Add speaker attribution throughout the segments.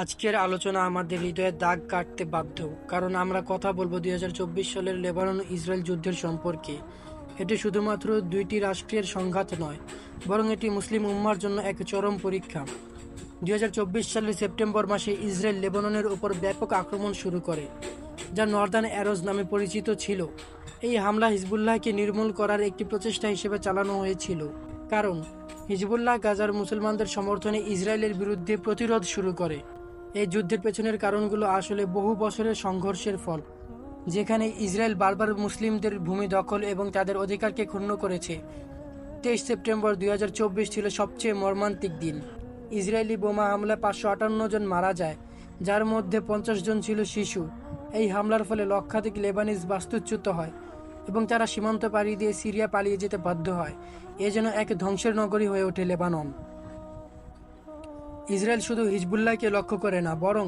Speaker 1: আজকের আলোচনা আমাদের হৃদয়ে দাগ কাটতে বাধ্য, কারণ আমরা কথা বলব দুই হাজার চব্বিশ সালের লেবানন ইসরায়েল যুদ্ধের সম্পর্কে। এটি শুধুমাত্র দুইটি রাষ্ট্রের সংঘাত নয়, বরং এটি মুসলিম উম্মার জন্য এক চরম পরীক্ষা। দুই হাজার চব্বিশ সালের সেপ্টেম্বর মাসে ইসরায়েল লেবাননের উপর ব্যাপক আক্রমণ শুরু করে, যা নর্দার্ন অ্যারোজ নামে পরিচিত ছিল। এই হামলা হিজবুল্লাহকে নির্মূল করার একটি প্রচেষ্টা হিসেবে চালানো হয়েছিল, কারণ হিজবুল্লাহ গাজার মুসলমানদের সমর্থনে ইসরায়েলের বিরুদ্ধে প্রতিরোধ শুরু করে। এই যুদ্ধের পেছনের কারণগুলো আসলে বহু বছরের সংঘর্ষের ফল, যেখানে ইসরায়েল বারবার মুসলিমদের ভূমি দখল এবং তাদের অধিকারকে ক্ষুণ্ণ করেছে। তেইশ সেপ্টেম্বর দুই হাজার চব্বিশ ছিল সবচেয়ে মর্মান্তিক দিন। ইসরায়েলি বোমা হামলায় পাঁচশো আটান্ন জন মারা যায়, যার মধ্যে পঞ্চাশ জন ছিল শিশু। এই হামলার ফলে লক্ষাধিক লেবানিজ বাস্তুচ্যুত হয় এবং তারা সীমান্ত পাড়ি দিয়ে সিরিয়া পালিয়ে যেতে বাধ্য হয়। এ যেন এক ধ্বংসের নগরী হয়ে ওঠে লেবানন। ইসরায়েল শুধু হিজবুল্লাহকে লক্ষ্য করে না, বরং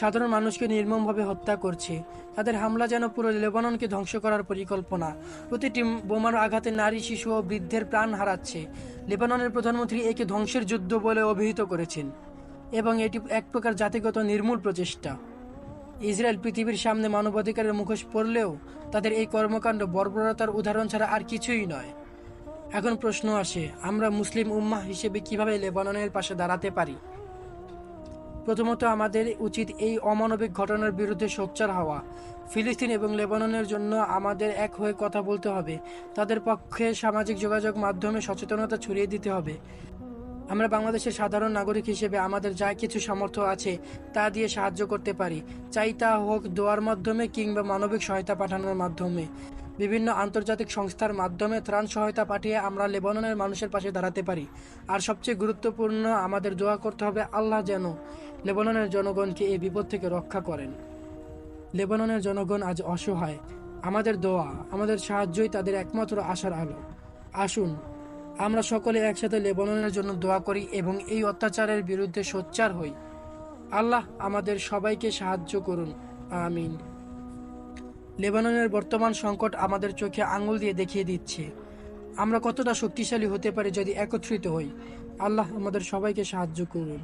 Speaker 1: সাধারণ মানুষকে নির্মমভাবে হত্যা করছে। তাদের হামলা যেন পুরো লেবাননকে ধ্বংস করার পরিকল্পনা। প্রতিটি বোমার আঘাতে নারী, শিশু ও বৃদ্ধের প্রাণ হারাচ্ছে। লেবাননের প্রধানমন্ত্রী একে ধ্বংসের যুদ্ধ বলে অভিহিত করেছেন, এবং এটি এক প্রকার জাতিগত নির্মূল প্রচেষ্টা। ইসরায়েল পৃথিবীর সামনে মানবাধিকারের মুখোশ পড়লেও তাদের এই কর্মকাণ্ড বর্বরতার উদাহরণ ছাড়া আর কিছুই নয়। এখন প্রশ্ন আসে, আমরা মুসলিম উম্মাহ হিসেবে কীভাবে লেবাননের পাশে দাঁড়াতে পারি? প্রথমত, আমাদের উচিত এই অমানবিক ঘটনার বিরুদ্ধে সোচ্চার হওয়া। ফিলিস্তিন এবং লেবাননের জন্য আমাদের এক হয়ে কথা বলতে হবে। তাদের পক্ষে সামাজিক যোগাযোগ মাধ্যমে সচেতনতা ছড়িয়ে দিতে হবে। আমরা বাংলাদেশের সাধারণ নাগরিক হিসেবে আমাদের যা কিছু সামর্থ্য আছে, তা দিয়ে সাহায্য করতে পারি। চাই তা হোক দোয়ার মাধ্যমে কিংবা মানবিক সহায়তা পাঠানোর মাধ্যমে। বিভিন্ন আন্তর্জাতিক সংস্থার মাধ্যমে ত্রাণ সহায়তা পাঠিয়ে আমরা লেবাননের মানুষের পাশে দাঁড়াতে পারি। আর সবচেয়ে গুরুত্বপূর্ণ আমাদের দোয়া করতে হবে আল্লাহ যেন লেবাননের জনগণকে এই বিপদ থেকে রক্ষা করেন। লেবাননের জনগণ আজ অসহায়। আমাদের দোয়া, আমাদের সাহায্যই তাদের একমাত্র আশার আলো। আসুন, আমরা সকলে একসাথে লেবাননের জন্য দোয়া করি এবং এই অত্যাচারের বিরুদ্ধে সোচ্চার হই। আল্লাহ আমাদের সবাইকে সাহায্য করুন। আমিন। লেবাননের বর্তমান সংকট আমাদের চোখে আঙুল দিয়ে দেখিয়ে দিচ্ছে। আমরা কতটা শক্তিশালী হতে পারি যদি একত্রিত হই? আল্লাহ আমাদের সবাইকে সাহায্য করুন।